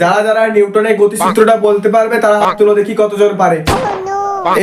যারা যারা নিউটনের গতিসূত্রটা বলতে পারবে তারা হাত তুলো দেখি কতজন পারে।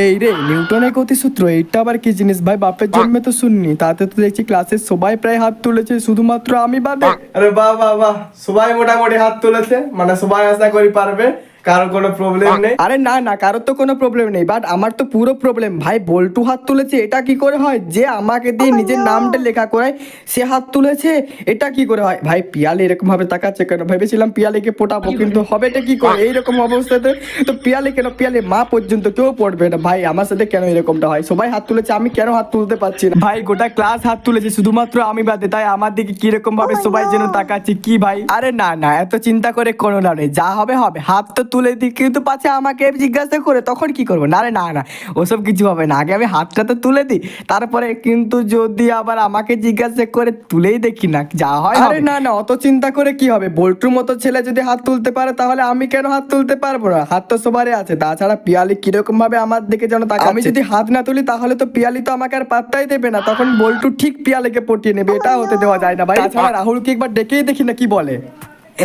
এই রে নিউটনের গতিসূত্র এইটা আবার কি জিনিস ভাই? বাপের জন্মে তো শুননি তাতে তো দেখছি ক্লাসের সবাই প্রায় হাত তুলেছে শুধুমাত্র আমি বাদে। আরে বাহ বাহ বাহ। সবাই মোটামুটি হাত তুলেছে মানে সবাই আশা করি পারবে। কারও কোনো প্রবলেম নেই? আরে না না কারোর তো কোনো প্রবলেম নেই বাট আমার তো পুরো প্রবলেম ভাই বল্টু হাত তুলেছে এটা কি করে হয়? যে আমাকে দিয়ে নিজের নামটা লেখা করায় সে হাত তুলেছে এটা কি করে হয়? ভাই পিয়ালি এরকম ভাবে তাকাচ্ছে কেন? ভেবেছিলাম পিয়ালিকে পোটাবো কিন্তু হবেটা কি করে? এইরকম অবস্থাতে তো পিয়ালি কেন? পিয়ালি মা পর্যন্ত কেউ পড়বে না। ভাই আমার সাথে কেন এরকমটা হয়? সবাই হাত তুলেছে আমি কেন হাত তুলতে পারছি না? ভাই গোটা ক্লাস হাত তুলেছে শুধুমাত্র আমি বাদে তাই আমার দিকে কীরকম ভাবে সবাই যেন তাকাচ্ছে কি ভাই? আরে না না এত চিন্তা করে কোনো না নেই যা হবে হবে। হাত তো তুলে দিই কিন্তু পাছে আমাকে জিজ্ঞাসা করে তখন কি করব? না রে না না ওসব কিছু হবে না। আগে আমি হাতটা তো তুলে দিই তারপরে কিন্তু যদি আবার আমাকে জিজ্ঞাসা করে তুলেই দেখি না যা হয় আরে না না অত চিন্তা করে কি হবে? বল্টুর মতো ছেলে যদি হাত তুলতে পারে তাহলে আমি কেন হাত তুলতে পারব না? হাত তো সবারই আছে তাছাড়া পিয়ালি কীরকম ভাবে আমার দিকে যেন তাকে আমি যদি হাত না তুলি তাহলে তো পিয়ালি তো আমাকে আর পাত্তাই দেবে না। তখন বল্টু ঠিক পিয়ালিকে পটিয়ে নেবে এটা হতে দেওয়া যায় না ভাই। তাছাড়া রাহুলকে একবার ডেকেই দেখি না কি বলে।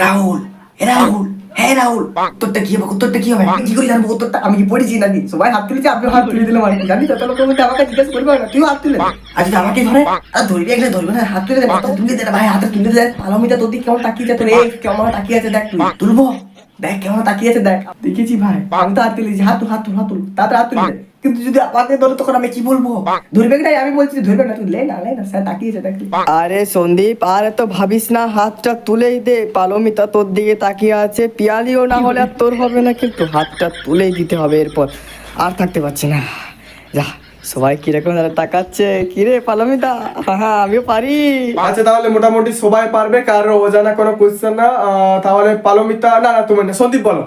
রাহুল রাহুল। হ্যাঁ রাহুল, তোরটা কি হবে? তোরটা কি হবে? কি জানব? তোরটা আমি কি পড়েছি নাকি? সবাই হাত আপনি হাত তুলে দিলাম আর জানি আমাকে জিজ্ঞেস করবে না তুই হাত তুলে। আর যদি আমাকে ধরে। আর ধরবি একলে ধরবে না, হাত তুলে দে, মাথা তুলে ভাই, হাতে তুলে দে। পালমিটা তোর দিকে কেমন তাকিয়ে রে কেমন তাকিয়ে আছে, দেখ তুই। তুলবো? দেখ কেমন তাকিয়ে আছে, দেখ। দেখেছি, ভাই, আমি তো হাত তুলেছি। হাত তুল হাত তুল হাত তুল। তাতে হাত তুলে কিন্তু যদি আমাকে ধরে তখন আমি কি বলব? ধরবে নাই আমি বলছি ধরবে না তুই লে না লে না স্যার তাকিয়েছে। আরে সন্দীপ আর তো ভাবিস না হাতটা তুলেই দে। পালমিতা তোর দিকে তাকিয়ে আছে পিয়ালিও না হলে আর তোর হবে না কিন্তু হাতটা তুলেই দিতে হবে এরপর। আর থাকতে পারছি না। যা সবাই কীরকম তাকাচ্ছে। কিরে পালমিতা? হ্যাঁ আমিও পারি। আচ্ছা তাহলে মোটামুটি সবাই পারবে কারও অজানা কোনো কোয়েশ্চেন না। আহ, তাহলে পালমিতা না না তুমি না সন্দীপ বলো।